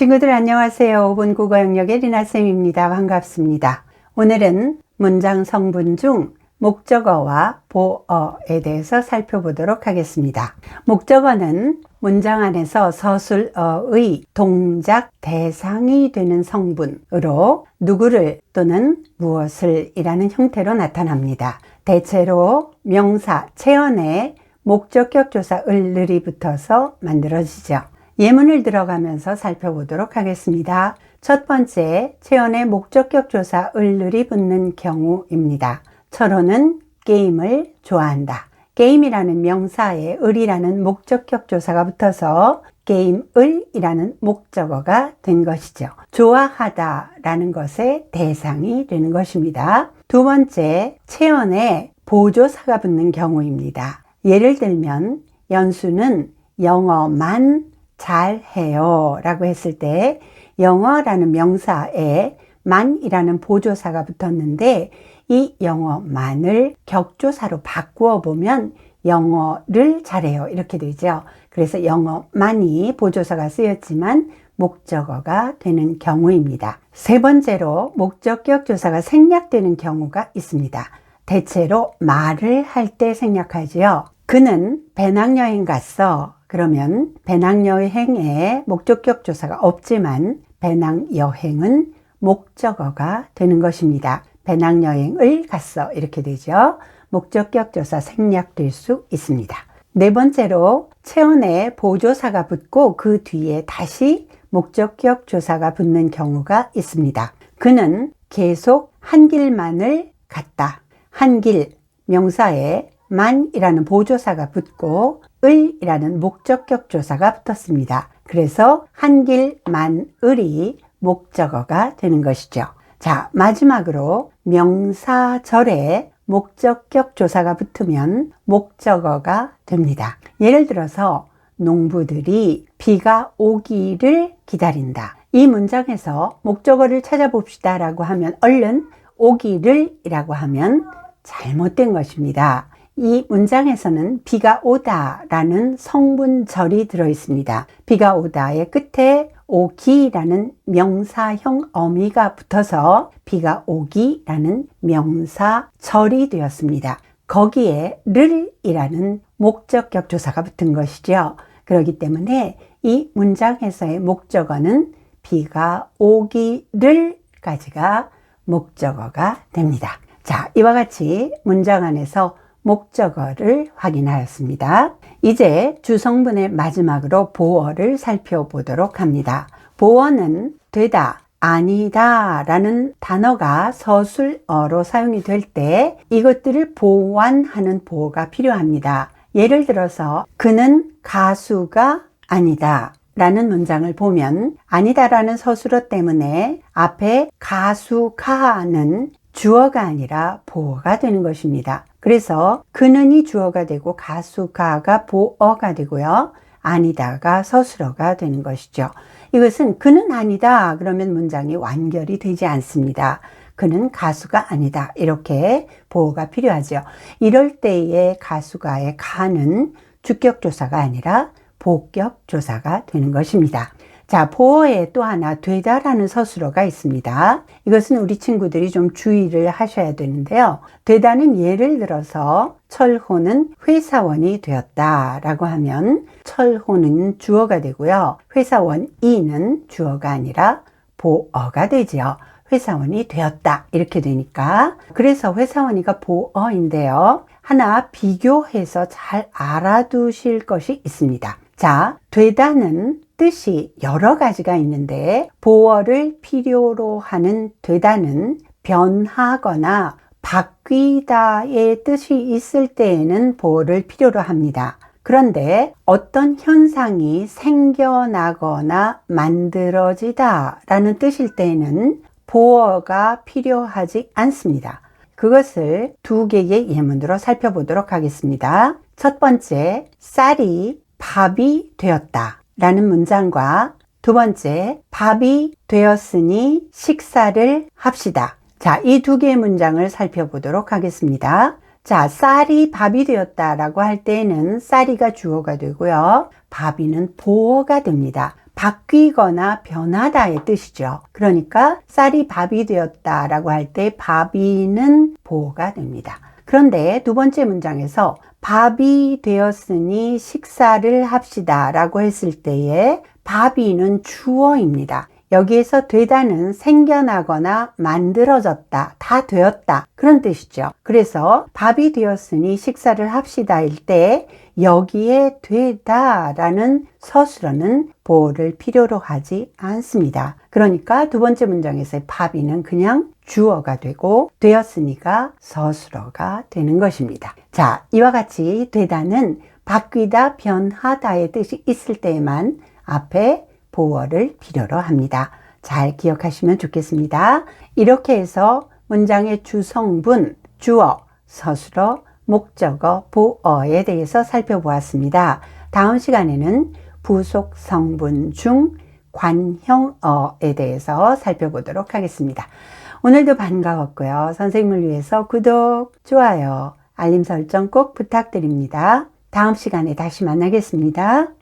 친구들 안녕하세요. 5분 국어 영역의 리나쌤입니다. 반갑습니다. 오늘은 문장 성분 중 목적어와 보어에 대해서 살펴보도록 하겠습니다. 목적어는 문장 안에서 서술어의 동작 대상이 되는 성분으로 누구를 또는 무엇을 이라는 형태로 나타납니다. 대체로 명사, 체언에 목적격 조사 을들이 붙어서 만들어지죠. 예문을 들어가면서 살펴보도록 하겠습니다. 첫 번째, 체언의 목적격 조사 을들이 붙는 경우입니다. 철호는 게임을 좋아한다. 게임이라는 명사에 을이라는 목적격 조사가 붙어서 게임을이라는 목적어가 된 것이죠. 좋아하다 라는 것의 대상이 되는 것입니다. 두 번째, 체언에 보조사가 붙는 경우입니다. 예를 들면 연수는 영어만 잘해요 라고 했을 때 영어라는 명사에 만이라는 보조사가 붙었는데 이 영어만을 격조사로 바꾸어 보면 영어를 잘해요 이렇게 되죠. 그래서 영어만이 보조사가 쓰였지만 목적어가 되는 경우입니다. 세 번째로 목적격 조사가 생략되는 경우가 있습니다. 대체로 말을 할 때 생략하지요. 그는 배낭여행 갔어. 그러면 배낭여행에 목적격 조사가 없지만 배낭여행은 목적어가 되는 것입니다. 배낭여행을 갔어. 이렇게 되죠. 목적격 조사 생략될 수 있습니다. 네 번째로 체온에 보조사가 붙고 그 뒤에 다시 목적격 조사가 붙는 경우가 있습니다. 그는 계속 한 길만을 갔다. 한 길 명사에 만이라는 보조사가 붙고 을이라는 목적격 조사가 붙었습니다. 그래서 한길 만을이 목적어가 되는 것이죠. 자, 마지막으로 명사절에 목적격 조사가 붙으면 목적어가 됩니다. 예를 들어서 농부들이 비가 오기를 기다린다. 이 문장에서 목적어를 찾아봅시다 라고 하면 얼른 오기를 이라고 하면 잘못된 것입니다. 이 문장에서는 비가 오다 라는 성분절이 들어 있습니다. 비가 오다의 끝에 오기라는 명사형 어미가 붙어서 비가 오기라는 명사절이 되었습니다. 거기에 를이라는 목적격 조사가 붙은 것이죠. 그렇기 때문에 이 문장에서의 목적어는 비가 오기를까지가 목적어가 됩니다. 자, 이와 같이 문장 안에서 목적어를 확인하였습니다. 이제 주성분의 마지막으로 보어를 살펴보도록 합니다. 보어는 되다, 아니다 라는 단어가 서술어로 사용이 될 때 이것들을 보완하는 보어가 필요합니다. 예를 들어서 그는 가수가 아니다 라는 문장을 보면 아니다 라는 서술어 때문에 앞에 가수가는 주어가 아니라 보어가 되는 것입니다. 그래서 그는이 주어가 되고 가수가가 보어가 되고요. 아니다가 서술어가 되는 것이죠. 이것은 그는 아니다 그러면 문장이 완결이 되지 않습니다. 그는 가수가 아니다. 이렇게 보호가 필요하죠. 이럴 때에 가수가의 가는 주격조사가 아니라 복격조사가 되는 것입니다. 자, 보어에 또 하나 되다라는 서술어가 있습니다. 이것은 우리 친구들이 좀 주의를 하셔야 되는데요. 되다는 예를 들어서 철호는 회사원이 되었다라고 하면 철호는 주어가 되고요. 회사원 이는 주어가 아니라 보어가 되지요. 회사원이 되었다 이렇게 되니까 그래서 회사원이가 보어인데요. 하나 비교해서 잘 알아두실 것이 있습니다. 자, 되다는 뜻이 여러 가지가 있는데 보어를 필요로 하는 되다는 변하거나 바뀌다의 뜻이 있을 때에는 보어를 필요로 합니다. 그런데 어떤 현상이 생겨나거나 만들어지다 라는 뜻일 때에는 보어가 필요하지 않습니다. 그것을 두 개의 예문으로 살펴보도록 하겠습니다. 첫 번째, 쌀이 밥이 되었다. 라는 문장과 두 번째, 밥이 되었으니 식사를 합시다. 자, 이 두 개의 문장을 살펴보도록 하겠습니다. 자, 쌀이 밥이 되었다 라고 할 때에는 쌀이가 주어가 되고요. 밥이는 보어가 됩니다. 바뀌거나 변하다의 뜻이죠. 그러니까 쌀이 밥이 되었다 라고 할 때 밥이는 보어가 됩니다. 그런데 두 번째 문장에서 밥이 되었으니 식사를 합시다 라고 했을 때에 밥이는 주어입니다. 여기에서 되다는 생겨나거나 만들어졌다, 다 되었다. 그런 뜻이죠. 그래서 밥이 되었으니 식사를 합시다일 때 여기에 되다라는 서술어는 보호를 필요로 하지 않습니다. 그러니까 두 번째 문장에서의 밥이는 그냥 주어가 되고 되었으니까 서술어가 되는 것입니다. 자, 이와 같이 되다는 바뀌다, 변하다의 뜻이 있을 때에만 앞에 보어를 필요로 합니다. 잘 기억하시면 좋겠습니다. 이렇게 해서 문장의 주성분, 주어, 서술어, 목적어, 보어에 대해서 살펴보았습니다. 다음 시간에는 부속 성분 중 관형어에 대해서 살펴보도록 하겠습니다. 오늘도 반가웠고요. 선생님을 위해서 구독, 좋아요, 알림 설정 꼭 부탁드립니다. 다음 시간에 다시 만나겠습니다.